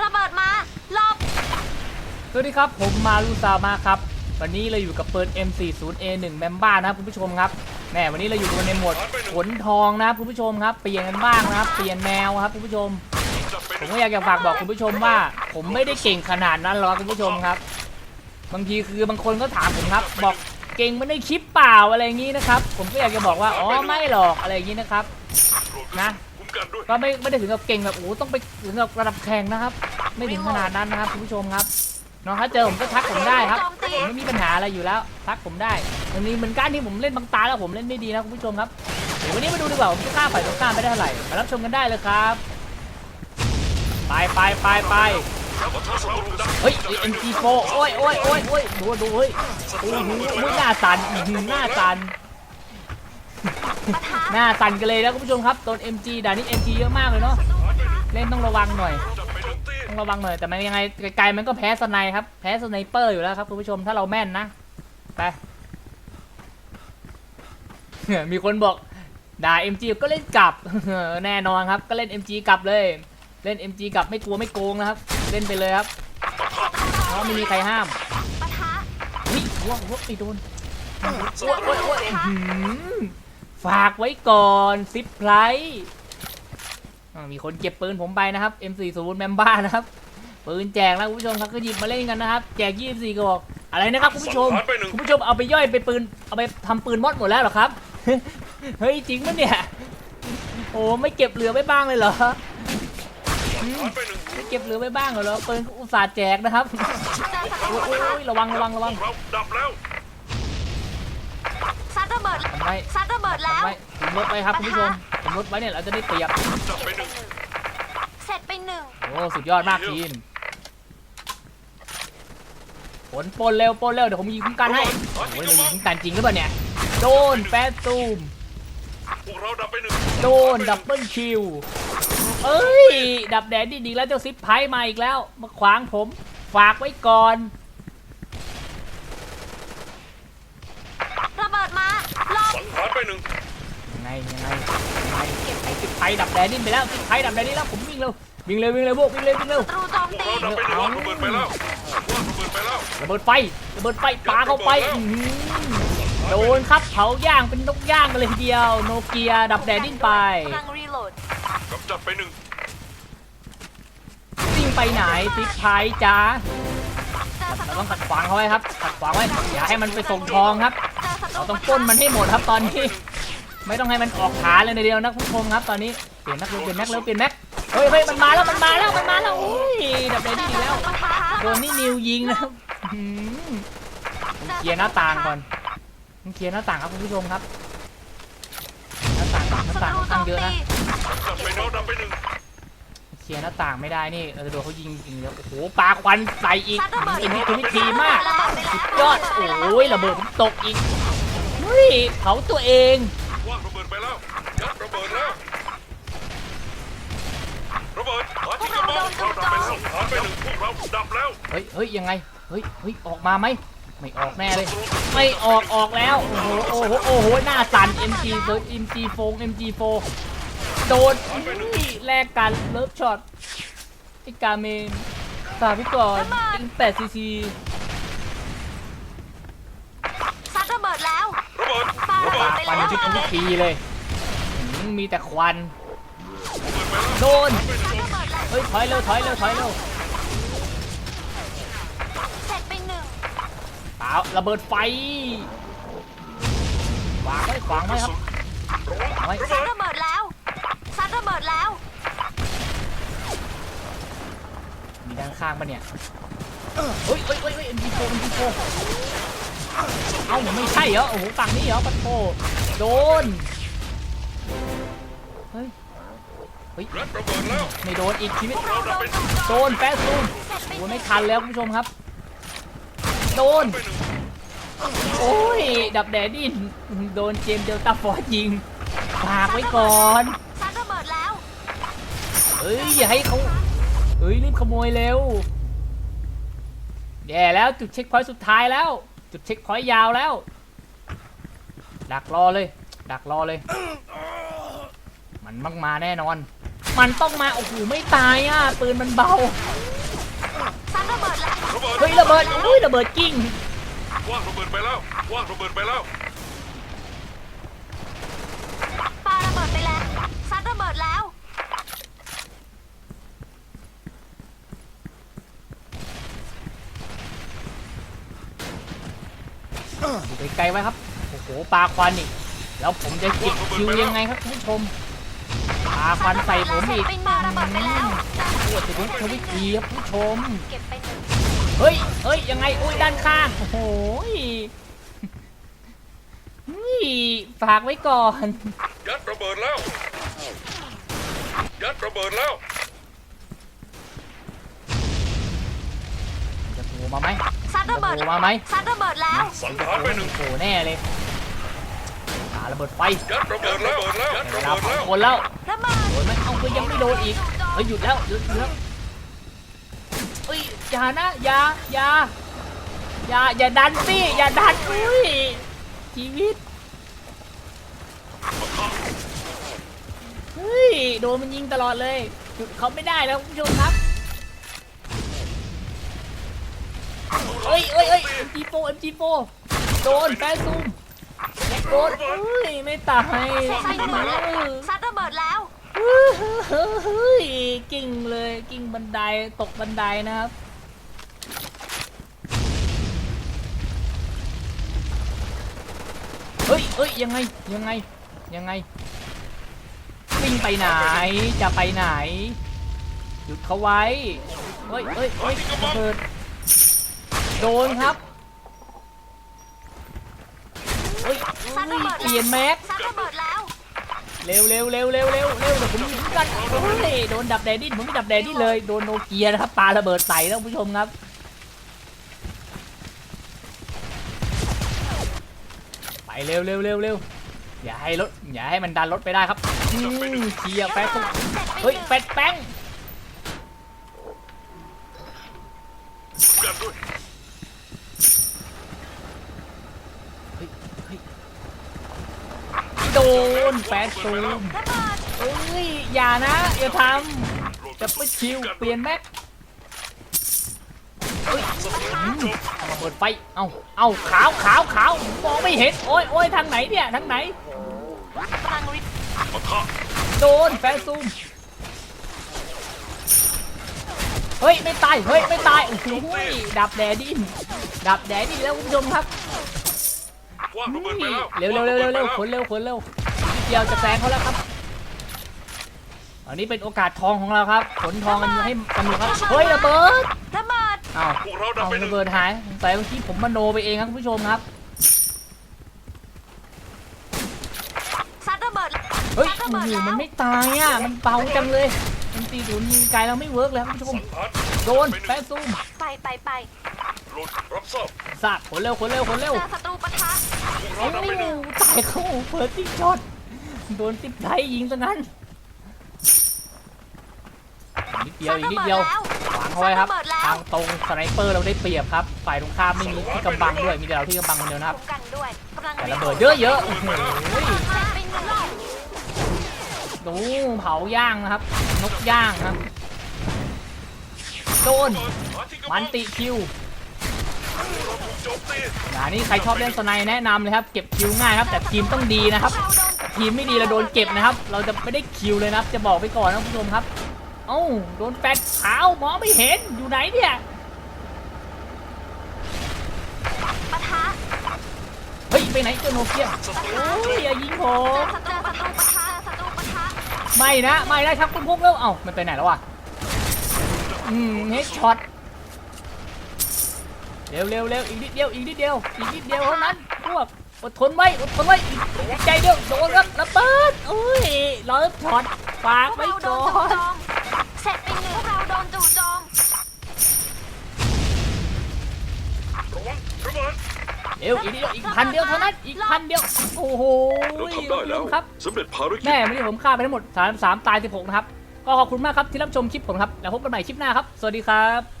ระเบิดมาหลบสวัสดีครับ ผมมารุซามาครับ วันนี้เราอยู่กับปืน M40A1 แมมบ้านะครับคุณผู้ชมครับแหมวันนี้เราอยู่กันในหมวดขนทองนะครับคุณผู้ชมครับ เปลี่ยนกันบ้างนะครับ เปลี่ยนแนวครับคุณผู้ชม ผมก็อยากจะฝากบอกคุณผู้ชมว่า ผมไม่ได้เก่งขนาดนั้นหรอกคุณผู้ชมครับ บางทีคือบางคนก็ถามผมครับ บอกเก่งไม่ได้คลิปเปล่าอะไรอย่างนี้นะครับ ผมก็อยากจะบอกว่าอ๋อไม่หรอกอะไรอย่างนี้นะครับนะ กันด้วย ก็ไม่ไม่ได้ถึงกับเก่งแบบโอ้โหต้องไปถึงกับระดับแข่งนะครับ ไม่ถึงขนาดนั้นนะครับคุณผู้ชมครับน้องถ้าเจอผมก็ทักผมได้ครับผมไม่มีปัญหาอะไรอยู่แล้วทักผมได้วันนี้เหมือนกันที่ผมเล่นบางตาแล้วผมเล่นไม่ดีนะคุณผู้ชมครับเดี๋ยววันนี้มาดูดีกว่าผมจะฆ่าฝ่ายตรงข้ามไม่ได้เท่าไหร่มารับชมกันได้เลยครับ ไปไปไปไปเฮ้ย MG4 โอ้ยโอ้ยโอ้ยโอ้ยดูดูเฮ้ยโอ้โหหน้าสันหน้าสัน หน้าสั่นกันเลยนะคุณผู้ชมครับตัว MG ด่านนี้ MG เยอะมากเลยเนาะเล่นต้องระวังหน่อยจับไปทั้งตีต้องระวังหน่อย แต่มันยังไงไกลๆมันก็แพ้สไนครับ แพ้สไนเปอร์อยู่แล้วครับคุณผู้ชมถ้าเราแม่นนะไปมีคนบอกด่า MG ก็เล่นกลับแน่นอนครับ ก็เล่น MG กลับเลย เล่น MG กลับไม่กลัวไม่โกงนะครับ เล่นไปเลยครับเพราะไม่มีใครห้ามปะทะวิหัวหัวไอ้โดนโอ้ยโอ้ยโอ้ยอื้อหือ ฝากไว้ก่อนซิปไพรส์อ่ามีคนเก็บปืนผมไปนะครับ M40 แมมบ้านะครับ ปืนแจกแล้วคุณผู้ชมครับก็หยิบมาเล่นกันนะครับ แจก 24กระบอกอะไรนะครับคุณผู้ชมผ่านไปหนึ่งคุณผู้ชมเอาไปย่อยไปปืน เอาไปทำปืนมอดหมดแล้วเหรอครับ เฮ้ยจริงปะเนี่ย โอ้ไม่เก็บเหลือไว้บ้างเลยเหรออืมผ่านไปหนึ่งไม่เก็บเหลือไว้บ้างเหรอปืนอุตส่าห์แจกนะครับเจอศัตรูโอ้ยปะทะโอ้ยระวังระวังระวังเราดับแล้วซัดระ เบิดทำไมซัดระเบิดแล้วทำไมผมลดไว้ครับคุณผู้ชมผมลดไว้เนี่ยเราจะได้เปรียบจับไปหนึ่งเสร็จไปหนึ่งโอ้สุดยอดมากทีมผลปนเร็วปนเร็วเดี๋ยวผมยิงคุ้มกันให้โอ้ยเรายิงคุ้มกันจริงหรือเปล่าเนี่ยโดนแฟสตูมพวกเราดับไปหนึ่งโดนดับเบิลคิวเอ้ย ดับแดดดีๆแล้วเจ้าซิปไพ่มาอีกแล้ว มาขวางผม ฝากไว้ก่อน ระเบิดมาหลบ สังหารไปหนึ่งยังไงยังไงยังไงไอ้ซิปไพ่ดับแดดดิ้นไปแล้วซิปไพ่ดับแดดดิ้นแล้วผมวิ่งเร็ววิ่งเร็ววิ่งเร็วพวกวิ่งเร็ววิ่งเร็วศัตรูโจมพวกตีเราดับไปหนึ่งวางระเบิดไปแล้ววางระเบิดไปแล้ว ระเบิดไฟระเบิดไฟปาเข้าไปอื้อหือโดนครับเผาย่างเป็นนกย่างกันเลยทีเดียว โนเกียดับแดดดิ้นไป กำลังรีโหลดกำจัดไปหนึ่งวิ่งไปไหนซิปไพ่จ้าเจอศัตเรารูต้องขัดขวางเขาไว้ครับขัดขวางไว้อย่าให้มันไปส่งทองครับ เจอศัตรูเราต้องปล้นมันให้หมดครับตอนนี้ ไม่ต้องให้มันออกขาเลยในเดียวนะคุณผู้ชมครับตอนนี้เปลี่ยนแม็กเลยเปลี่ยนแม็กเลยเปลี่ยนแม็กเฮ้ยเฮ้ยมันมาแล้วมันมาแล้วมันมาแล้วโอ้ยดับเบิลดีแล้วปะทะโดนนี่นิวยิงนะครับหืมเคลียร์หน้าต่างก่อนต้องเคลียร์หน้าต่างครับคุณผู้ชมครับหน้าต่างหน้าศัต่างตรูค่อนโจข้างมเยอะตีนะจับไปเราดับไปหนึ่งเคลียร์หน้าต่างไม่ได้นี่เราจะโดนเขายิงจริงแล้วโอ้โหปาควันใส่อีกซัดระเบิดเป็นวิธีวิธีมากระเบิดไปแล้วยอดโอ้ยระเบิดผมตกอีก เฮ้ยเผาตัวเองวางระเบิดไปแล้วยัดระเบิดแล้วระเบิดหาที่กระบอกเราดับไปแล้วผ่านไปหนึ่งพวกเราดับแล้วเฮ้ยเฮ้ยยังไงเฮ้ยเฮ้ยออกมาไหมไม่ออกแน่เลย ไม่ออกออกแล้วโอ้โหโอ้โหโอ้โหหน้าสั่น MG เซิร์ MG โฟง MG โฟโดนนี่แลกกันเลิฟช็อตไอ้กาเมนฝากพี่ก่อนอิง8 cc ซัดระเบิดแล้ว ระเบิด ปาระระเบิเบิดดไปควันแล้วทุกทุกทีเลยหืมมีแต่ควันระเบิดไปแล้วโดนซัดระเบิดแล้วเฮ้ยถอยเร็วถอยเร็วถอยเร็วเสร็จไปหนึ่งเปล่าระเบิดไฟวางไว้ขวางไว้ครับขวางไว้ซัดระเบิดแล้วซัดระเบิดแล้ว มีด้านข้างปะเนี่ยเฮ้ยเฮ้ยเฮ้ยเฮ้ย MG4 MG4 เอ้าไม่ใช่เหรอ โอ้โหฝั่งนี้เหรอปัดโทโดน เฮ้ย เฮ้ยยัดระเบิดแล้วไม่โดนอีกชีวิต เราดับไปหนึ่งโดนแฟสซูมเสร็จไปโอ้หไม่นึ่งทันแล้วคุณผู้ชมครับ โดน ไปหนึ่งโอ้ย ดับแดดดิน โดนเจมส์เดลต้าฟอร์ดยิงฝากไว้ก่อน ซัดระเบิดแล้วเฮ้ย อย่าให้เขาเฮ้ย รีบขโมยเร็ว แย่แล้วจุดเช็คพอยต์สุดท้ายแล้ว จุดเช็คพอยต์ยาวแล้ว ดักรอเลย ดักรอเลย มันมักมาแน่นอน มันต้องมา โอ้โห ไม่ตายอะ ปืนมันเบาบิดเฮ้ยระเบิดอุ้ยระเบิดกิ้ง ว่างระเบิดไปแล้วว่างระเบิดไปแล้ว ปาระเบิดไปแล้วซัดระเบิดแล้ว อยู่ไกลๆไว้ครับ โอ้โห ปลาควันอีก แล้วผมจะเก็บคิวยังไงครับท่านผู้ชม ปลาควันใส่ผมอีกปาระเบิดไปแล้วปวดทุกทวิธีครับผู้ชม เก็บไปหนึ่งเฮ้ยเฮ้ย ยังไง อุ้ย ด้านข้าง โอ้โหยเฮ้ยฝากไว้ก่อน ยัดระเบิดแล้ว ยัดระเบิดแล้ว จะโผล่มาไหม ซัดจะระโผเบิดล่มาไหมซัดระเบิดแล้ว สังหารไปหนึ่งโผล่แน่เลยปาระเบิดไฟยัดระเบิดแล้วยัดเวระลาเบิดสอแล้งวคนแล้วระเบิดโดนไหมเอ้าก็ยังไม่โดนอีกเฮ้ยหยุดแล้วหยุดหยุดแล้วเฮ้ยอย่านะอย่าอย่าอย่าอย่าดันสิอย่าดันอุ้ยชีวิตเฮ้ยโดนมันยิงตลอดเลยหยุดเขาไม่ได้แล้วคุณผู้ชมครับ เฮ้ยเฮ้ยเฮ้ย MG4 MG4 โดนแฟนซูมโดนเฮ้ยไม่ตายไปหนึ่งซัดระเบิดแล้วเฮ้ยกิ่งเลยกิ่งบันไดตกบันไดนะครับเฮ้ยเฮ้ยยังไงยังไงยังไงวิ่งไปไหนจะไปไหนหยุดเขาไว้เฮ้ยเฮ้ยเฮ้ยระเบิด โดนครับเฮ้ยซัดระเบิดเปลี่ยนแม็กซัดระเบิดแล้วเร็วเร็วเร็วเร็วเร็วเร็วเดี๋ยวผมยิงกันโอ้ยโดนดับแดดดิ้นผมไม่ดับแดดดิ้นเลยโดนโนเกียนะครับปาระเบิดใส่แล้วคุณผู้ชมครับไปเร็วเร็วเร็วเร็วอย่าให้รถอย่าให้มันดันรถไปได้ครับอืมเคลียร์แป๊บตรงเฮ้ยแป๊ดแป้ง กันด้วย โดนแป๊ดซูมเอ้ย อย่านะ อย่าทำจะไปชิว เปลี่ยนแม็กเฮ้ยเอามาเปิดไฟ เอาเอาขาวขาวขาวมองไม่เห็น โอ้ยโอ้ยทางไหนเนี่ย ทางไหนกำลังวิทโดนแฟนซูม เฮ้ย ไม่ตาย เฮ้ย ไม่ตายโอ้โหดับแดดดินดับแดดดินแล้วคุณผู้ชมครับ ว่างระเบิดไปแล้วเร็วเร็วเร็วเร็วเร็วขนเร็วขนเร็วนิดเดียวจะแซงเขาแล้วครับอันนี้เป็นโอกาสทองของเราครับ ขนทองกันให้กันอยู่ครับเฮ้ยระเบิดระเบิดอ้าวพวกเราดับเอาไปหนึ่ระงเบิดหายสงสัยเมื่อกี้ผมมโนไปเองครับคุณผู้ชมครับ ซัดระเบิดเฮ้ยโอ้โหมันไม่ตายอะ มันเบาจังเลยมันตีศูนย์ยิงไกลแล้วไม่เวิร์กแล้วคุณผู้ชมสังหารโดนแปะซูม ไปไปไป โหลดรับทราบสาดขนเร็วขนเร็วขนเร็วเจอศัตรูปะทะพวกโอ้เราดับไปหนึ่งตายเข้าเปิดติ๊กช็อตโดนติ๊กไทยยิงซะงั้นนิดเดียวอีกนิดเดียววางเอาไว้ครับ ทางตรงสไนเปอร์เราได้เปรียบครับ ฝ่ายตรงข้ามไม่มีที่กำบังด้วย มีแต่เราที่กำบังคนเดียวนะครับคุ้มกันด้วยกำลังแต่ระเบิดเยอะๆโอ้โหเจ็บไปหนึ่งดูเผาย่างนะครับ นกย่างครับ โดนหาที่กำบัมังนติคิว อย่างนี้ใครชอบเล่นสไนแนะนำเลยครับเก็บคิวง่ายครับ แต่ทีมต้องดีนะครับเราโดนทีมไม่ดีเราโดนเก็บนะครับ เราจะไม่ได้คิวเลยนะครับ จะบอกไปก่อนนะคุณผู้ชมครับ เอ้าโดนแฟนขาวมองไม่เห็นอยู่ไหนเนี่ยปะทะเฮ้ยไปไหนเจ้าโนเกียศัตรูโอ้ยอย่ายิงผเจอมศัตรูปะทะปะทะศัตรูปะทะไม่นะไม่นะครับคุณพวกเร็วเอ้ามันไปไหนแล้ววะอืมเฮดช็อต เร็วเร็วเร็วอีกนิดเดียวอีกนิดเดียวอีกนิดเดียวเท่านั้นพวกอดทนไว้อดทนไว้อีกใจเดียวโดนครับระเบิดโอ้ยร้อยช็อตฝากพวกไว้เราโดก่อนจู่โจมเสร็จไปหนึ่งพวกเราโดนจู่โจมระวังระเบิดเร็วอีกนิดเดียวอีกพันเดียวเท่านั้นอีกพันเดียวโอ้โหเราทำได้แล้วครับสำเร็จภารกิจแม่วันนี้ผมฆ่าไปทั้งหมด3 3ตาย16นะครับก็ขอบคุณมากครับที่รับชมคลิปผมครับแล้วพบกันใหม่คลิปหน้าครับ สวัสดีครับ